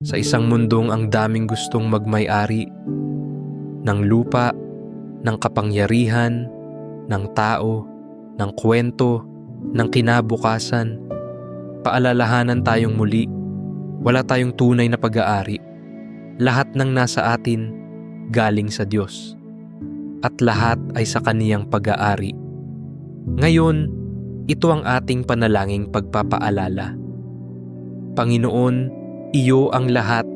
Sa isang mundong ang daming gustong magmay-ari ng lupa, ng kapangyarihan, ng tao, ng kwento, ng kinabukasan, paalalahanan tayong muli, wala tayong tunay na pag-aari. Lahat ng nasa atin galing sa Diyos. At lahat ay sa kaniyang pag-aari. Ngayon, ito ang ating panalangin pagpapaalala. Panginoon, iyo ang lahat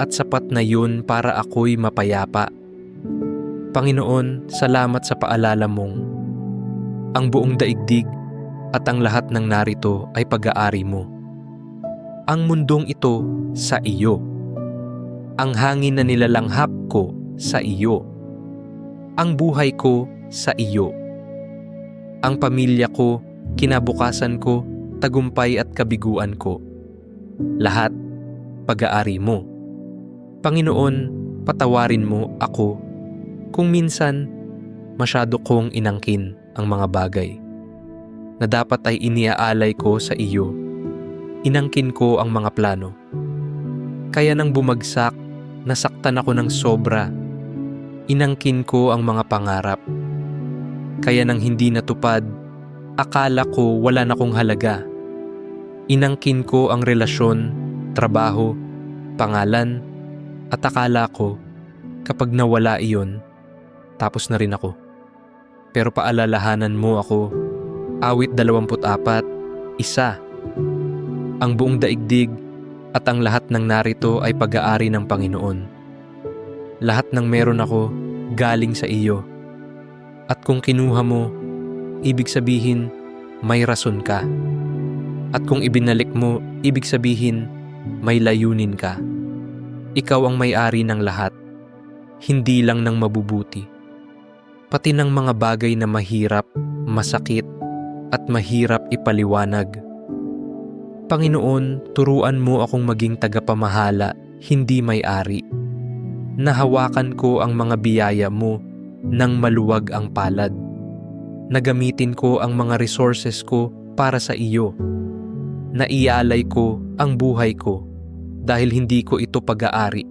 at sapat na yun para ako'y mapayapa. Panginoon, salamat sa paalala mong ang buong daigdig at ang lahat ng narito ay pag-aari mo. Ang mundong ito sa iyo. Ang hangin na nilalanghap ko sa iyo. Ang buhay ko sa iyo. Ang pamilya ko, kinabukasan ko, tagumpay at kabiguan ko. Lahat pag-aari mo. Panginoon, patawarin mo ako kung minsan masyado kong inangkin ang mga bagay na dapat ay iniaalay ko sa iyo. Inangkin ko ang mga plano. Kaya nang bumagsak, nasaktan ako ng sobra. Inangkin ko ang mga pangarap. Kaya nang hindi natupad, akala ko wala na kong halaga. Inangkin ko ang relasyon, trabaho, pangalan, at akala ko kapag nawala iyon, tapos na rin ako. Pero paalalahanan mo ako, awit 24, isa. Ang buong daigdig at ang lahat ng narito ay pag-aari ng Panginoon. Lahat ng meron ako galing sa iyo. At kung kinuha mo, ibig sabihin may rason ka. At kung ibinalik mo, ibig sabihin may layunin ka. Ikaw ang may-ari ng lahat, hindi lang ng mabubuti. Pati ng mga bagay na mahirap, masakit, at mahirap ipaliwanag. Panginoon, turuan mo akong maging tagapamahala, hindi may-ari. Nahawakan ko ang mga biyaya mo nang maluwag ang palad. Nagamitin ko ang mga resources ko para sa iyo. Naialay ko ang buhay ko dahil hindi ko ito pag-aari.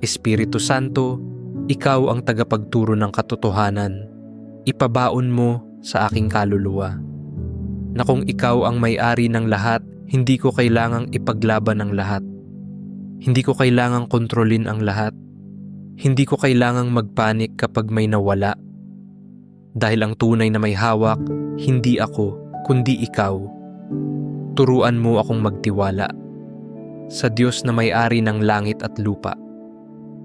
Espiritu Santo, ikaw ang tagapagturo ng katotohanan. Ipabaon mo sa aking kaluluwa. Na kung ikaw ang may-ari ng lahat, hindi ko kailangang ipaglaban ang lahat. Hindi ko kailangang kontrolin ang lahat. Hindi ko kailangang magpanik kapag may nawala. Dahil ang tunay na may hawak, hindi ako, kundi ikaw. Turuan mo akong magtiwala sa Diyos na may-ari ng langit at lupa.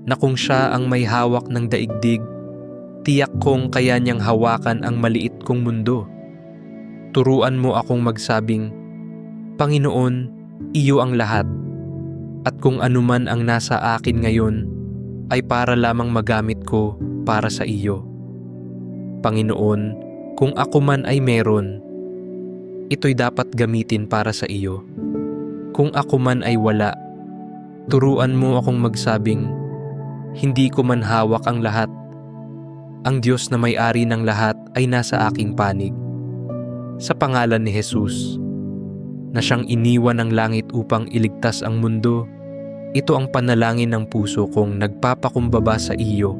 Na kung siya ang may hawak ng daigdig, tiyak kong kaya niyang hawakan ang maliit kong mundo. Turuan mo akong magsabing, Panginoon, iyo ang lahat. At kung anuman ang nasa akin ngayon, ay para lamang magamit ko para sa iyo. Panginoon, kung ako man ay meron, ito'y dapat gamitin para sa iyo. Kung ako man ay wala, turuan mo akong magsabing, hindi ko man hawak ang lahat. Ang Diyos na may-ari ng lahat ay nasa aking panig. Sa pangalan ni Jesus, na siyang iniwan ng langit upang iligtas ang mundo, ito ang panalangin ng puso kong nagpapakumbaba sa iyo,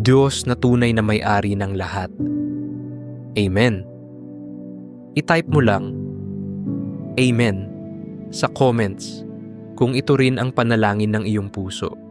Diyos na tunay na may-ari ng lahat. Amen. I-type mo lang, Amen, sa comments kung ito rin ang panalangin ng iyong puso.